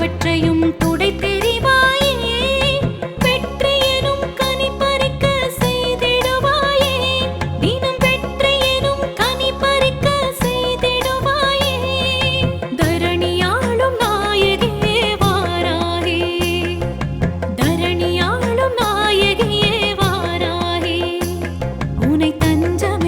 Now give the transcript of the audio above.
எல்லாவற்றையும் துடை தெரிவாயே பெற்று எனும் கனி பறிக்க செய்திடுவாயே. தினம் பெற்று எனும் கனி பறிக்க செய்திடுவாயே. தரணியாளும் நாயகியே வாராகி. தரணியாளும் நாயகியே வாராகி. உனை தஞ்சம்